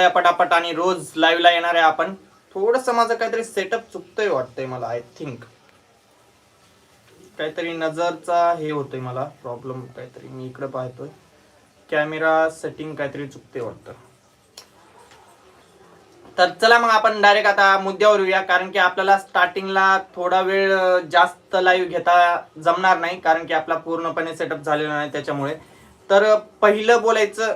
या पटापट आणि रोज लाईव्हला येणार आहे आपण. थोडस माझं काहीतरी सेटअप चुकतंय वाटतंय मला आय थिंक काहीतरी नजरचा हे होतोय मला प्रॉब्लेम काहीतरी. मी इकडे पाहतोय. कॅमेरा सेटिंग काहीतरी चुकते वाटतं. तर चला मग आपण डायरेक्ट आता मुद्द्यावर येऊया कारण की आपल्याला स्टार्टिंगला थोडा वेळ जास्त लाईव्ह घेता जमणार नाही कारण की आपला पूर्णपणे सेटअप झालेला नाही त्याच्यामुळे. तर पहिलं बोलायचं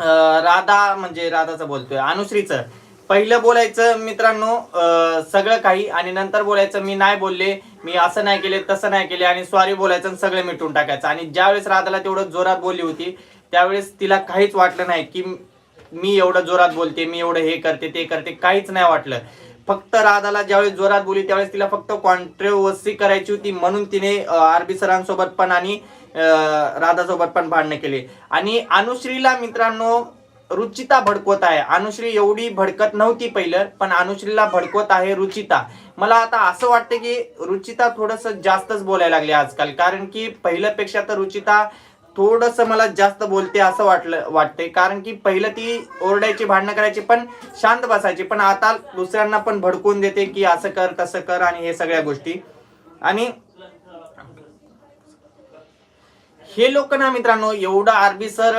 राधा म्हणजे राधाचं बोलतोय अनुश्रीचं. पहिलं बोलायचं मित्रांनो सगळं काही आणि नंतर बोलायचं मी नाही बोलले मी असं नाही केले तसं नाही केले आणि सॉरी बोलायचं आणि सगळं मिटून टाकायचं. आणि ज्यावेळेस राधाला तेवढं जोरात बोलली होती त्यावेळेस तिला काहीच वाटलं नाही की मी एवढं जोरात बोलते मी एवढं हे करते ते करते काहीच नाही वाटलं. फक्त राधाला ज्यावेळेस जोरात बोलली त्यावेळेस तिला फक्त कॉन्ट्रोवर्सी करायची होती म्हणून तिने आरबी सरांसोबत पण आणि राधासोबत पण भांडणं केली. आणि अनुश्रीला मित्रांनो रुचिता भडकवत आहे. अनुश्री एवढी भडकत नव्हती पहिलं पण अनुश्रीला भडकवत आहे रुचिता. मला आता असं वाटतं की रुचिता थोडस जास्तच बोलायला लागली आजकाल. कारण की पहिल्यापेक्षा तर रुचिता थोडस मला जास्त बोलते असं वाटलं वाटतंय. कारण की पहिलं ती ओरडायची भांडणं करायची पण शांत बसायची. पण आता दुसऱ्यांना पण भडकून देते की असं कर तसं कर आणि हे सगळ्या गोष्टी. आणि हे लोक ना मित्रांनो एवढं आरबी सर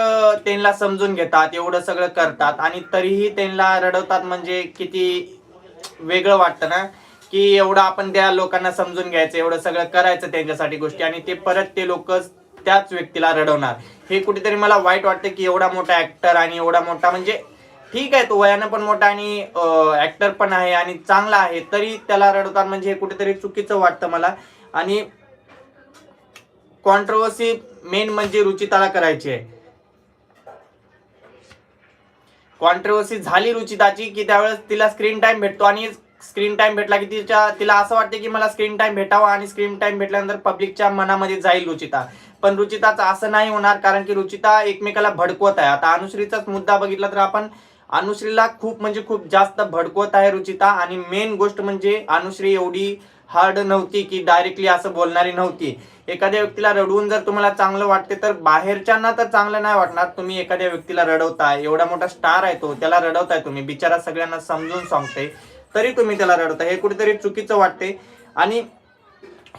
त्यांना समजून घेतात एवढं सगळं करतात आणि तरीही त्यांना रडवतात म्हणजे किती वेगळं वाटतं ना? की एवढं आपण त्या लोकांना समजून घ्यायचं एवढं सगळं करायचं त्यांच्यासाठी गोष्टी आणि ते परत ते लोक त्याच व्यक्तीला रडवणार. हे कुठेतरी मला वाईट वाटतं की एवढा मोठा ऍक्टर आणि एवढा मोठा म्हणजे ठीक आहे तो वयानं पण मोठा आणि ऍक्टर पण आहे आणि चांगला आहे तरी त्याला रडवतात म्हणजे हे कुठेतरी चुकीचं वाटतं मला. आणि कॉन्ट्रोवर्सी मेन म्हणजे रुचिताला करायची आहे. कॉन्ट्रोवर्सी झाली रुचिताची की त्यावेळेस तिला स्क्रीन टाइम भेटतो आणि स्क्रीन टाइम भेटला की तिच्या तिला असं वाटतं की मला स्क्रीन टाइम भेटावा आणि स्क्रीन टाइम भेटल्यानंतर पब्लिकच्या मनामध्ये जाईल रुचिता. पण रुचिताचं असं नाही होणार कारण की रुचिता एकमेकाला भडकवत आहे. आता अनुश्रीचाच मुद्दा बघितला तर आपण अनुश्रीला खूप म्हणजे खूप जास्त भडकवत आहे रुचिता आणि मेन गोष्ट म्हणजे अनुश्री एवढी हार्ड नव्हती की डायरेक्टली असं बोलणारी नव्हती. एखाद्या व्यक्तीला रडवून जर तुम्हाला चांगलं वाटते तर बाहेरच्यांना तर चांगलं नाही वाटणार. तुम्ही एखाद्या व्यक्तीला रडवताय एवढा मोठा स्टार आहे तो त्याला रडवताय तुम्ही. बिचारा सगळ्यांना समजून सांगते तरी तुम्ही त्याला रडता. हे कुठेतरी चुकीचं वाटते आणि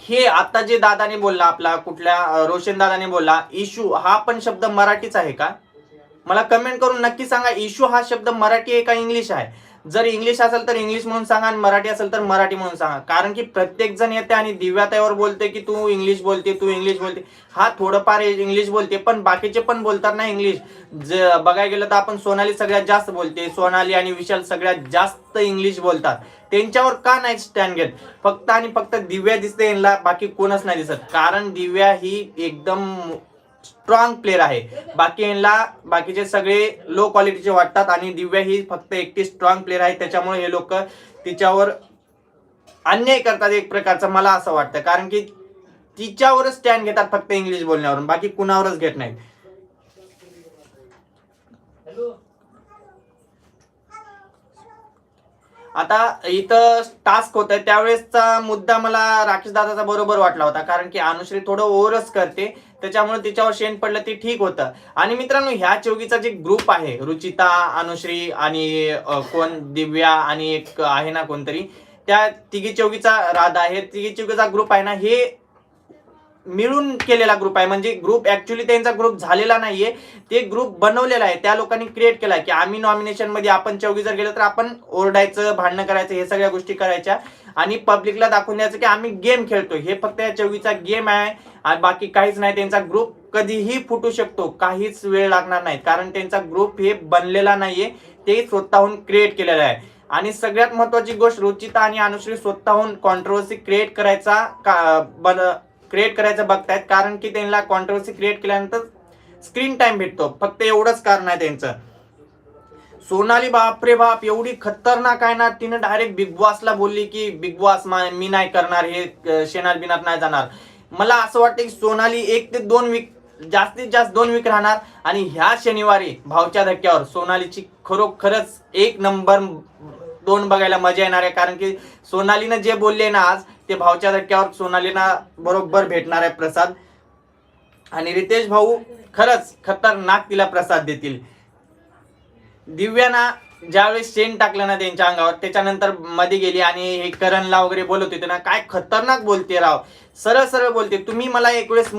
हे आता जे दादाने बोलला आपला कुठल्या रोशन दादाने बोलला इशू हा पण शब्द मराठीच आहे का? मला कमेंट करून नक्की सांगा इशू हा शब्द मराठी आहे का इंग्लिश आहे? जर इंग्लिश असेल तर इंग्लिश म्हणून सांगा आणि मराठी असेल तर मराठी म्हणून सांगा. कारण की प्रत्येक जण येते आणि दिव्याताईवर बोलते की तू इंग्लिश बोलते तू इंग्लिश बोलते. हा थोडंफार इंग्लिश बोलते पण बाकीचे पण बोलतात ना इंग्लिश. ज बघायला गेलं तर आपण सोनाली सगळ्यात जास्त बोलते सोनाली आणि विशाल सगळ्यात जास्त इंग्लिश बोलतात. त्यांच्यावर का नाही स्टँड घेत? फक्त आणि फक्त दिव्या दिसते यांना बाकी कोणच नाही दिसत. कारण दिव्या ही एकदम स्ट्रॉंग प्लेअर आहे. बाकी यांना बाकीचे सगळे लो क्वालिटीचे वाटतात आणि दिव्या ही फक्त एकटी स्ट्रॉंग प्लेअर आहे. त्याच्यामुळे हे लोक तिच्यावर अन्याय करतात एक प्रकारचं मला असं वाटतं. कारण की तिच्यावरच स्टँड घेतात फक्त इंग्लिश बोलण्यावरून. बाकी कुणावरच घेत नाहीत. आता इथं टास्क होत आहे त्यावेळेसचा मुद्दा मला राकेश दादाचा बरोबर वाटला होता. कारण की अनुश्री थोडं ओव्हरच करते. त्याच्यामुळे तिच्यावर शेण पडलं ते ठीक होतं. आणि मित्रांनो ह्या चौकीचा जे ग्रुप आहे रुचिता अनुश्री आणि कोण दिव्या आणि एक आहे ना कोणतरी त्या तिघी चौकीचा राधा आहे तिघी चौकीचा ग्रुप आहे ना हे मिळून केलेला ग्रुप आहे. म्हणजे ग्रुप ऍक्च्युली त्यांचा ग्रुप झालेला नाहीये. ते ग्रुप बनवलेला आहे. त्या लोकांनी क्रिएट केला की आम्ही नॉमिनेशनमध्ये आपण चौघी जर गेलो तर आपण ओरडायचं भांडणं करायचं हे सगळ्या गोष्टी करायच्या. आणि पब्लिकला दाखवून द्यायचं की आम्ही गेम खेळतो हे फक्त या चौघीचा गेम आहे. आणि बाकी काहीच नाही. त्यांचा ग्रुप कधीही फुटू शकतो. काहीच वेळ लागणार नाही. कारण त्यांचा ग्रुप हे बनलेला नाहीये. ते स्वतःहून क्रिएट केलेला आहे. आणि सगळ्यात महत्वाची गोष्ट रुचिता आणि अनुश्री स्वतःहून कॉन्ट्रोवर्सी क्रिएट करायचा का- बन क्रिएट करायचं बघतायत. कारण की त्यांना कॉन्ट्रोवर्सी क्रिएट केल्यानंतर स्क्रीन टाइम भेटतो. फक्त एवढंच कारण आहे त्यांचं. सोनाली बापरे बाप एवढी खतरनाक आहे ना. तिनं डायरेक्ट बिग बॉसला बोलली की बिग बॉस मी नाही करणार हे शेणार बिनात नाही जाणार. मला असं वाटतं की सोनाली एक ते दोन वीक जास्तीत जास्त दोन वीक राहणार. आणि ह्या शनिवारी भावच्या धक्क्यावर सोनालीची खरोखरच एक नंबर दोन बघायला मजा येणार आहे. कारण की सोनालीनं जे बोलले ना आज ते भावच्या धक्क्यावर सोनालीना बरोबर भेटणार आहे प्रसाद. आणि रितेश भाऊ खरंच खतरनाक तिला प्रसाद देतील. दिव्याना ज्यावेळेस शेण टाकलं ना त्यांच्या अंगावर त्याच्यानंतरमध्ये गेली आणि हे करणला वगैरे बोलत होते ना काय खतरनाक बोलते राव. सरळ सरळ बोलते तुम्ही मला एक वेळेस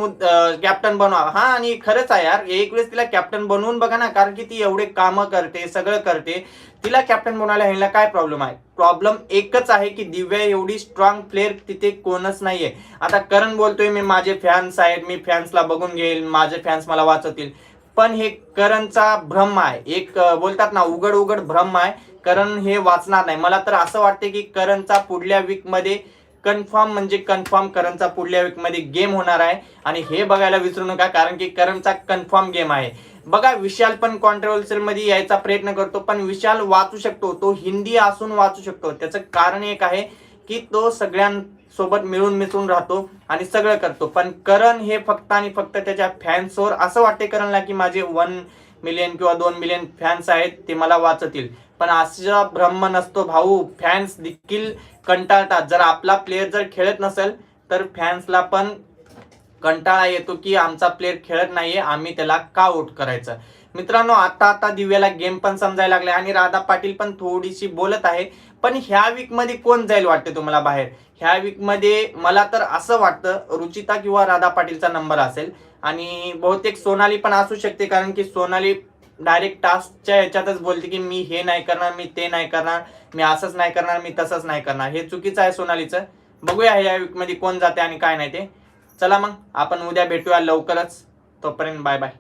कॅप्टन बनवा. हा आणि खरंच आहे यार एक वेळेस तिला कॅप्टन बनवून बघा ना कारण की ती एवढे कामं करते सगळं करते. तिला कॅप्टन बनवायला ह्याला काय प्रॉब्लेम आहे? प्रॉब्लेम एकच आहे की दिव्या एवढी स्ट्रॉंग प्लेअर तिथे कोणच नाहीये. आता करण बोलतोय मी माझे फॅन्स आहेत मी फॅन्सला बघून घेईल माझे फॅन्स मला वाचवतील. पण हे करणचा भ्रम आहे. एक बोलतात ना उघड उघड भ्रम आहे. करण हे वाचणार नाही. मला तर असं वाटते की करणचा पुढल्या वीकमध्ये कन्फर्म म्हणजे कन्फर्म करणचा पुढल्या वीकमध्ये गेम होणार आहे. आणि हे बघायला विसरू नका कारण की करणचा कन्फर्म गेम आहे. बघा विशाल पण कॉन्ट्रोवर्शियलमध्ये यायचा प्रयत्न करतो पण विशाल वाचू शकतो. तो हिंदी असून वाचू शकतो. त्याचं कारण एक आहे की तो सगळ्यां सोबत मिळून मिसळून राहतो आणि सगळं करतो. पण करण हे फक्त आणि फक्त त्याच्या फॅन्सवर असं वाटते करणला की माझे वन मिलियन किंवा दोन मिलियन फॅन्स आहेत ते मला वाचतील. पण असा ब्रह्म नसतो भाऊ. फॅन्स देखील कंटाळतात. जर आपला प्लेअर जर खेळत नसेल तर फॅन्सला पण कंटाळा येतो की आमचा प्लेअर खेळत नाहीये आम्ही त्याला का आउट करायचं? मित्रांनो आता आता दिव्याला गेम पण समजायला लागले आणि राधा पाटील पण थोडीशी बोलत आहे. पण ह्या वीकमध्ये कोण जाईल वाटते तुम्हाला बाहेर? ह्या वीकमध्ये मला तर असं वाटतं रुचिता किंवा राधा पाटीलचा नंबर असेल. आणि बहुतेक सोनाली पण असू शकते कारण की सोनाली डायरेक्ट टास्कच्या ह्याच्यातच बोलते की मी हे नाही करणार मी ते नाही करणार मी असंच नाही करणार मी तसंच नाही करणार. हे चुकीचं आहे सोनालीचं. बघूया या वीकमध्ये कोण जाते आणि काय नाही ते. चला मग आपण उद्या भेटूया लवकरच. तोपर्यंत बाय बाय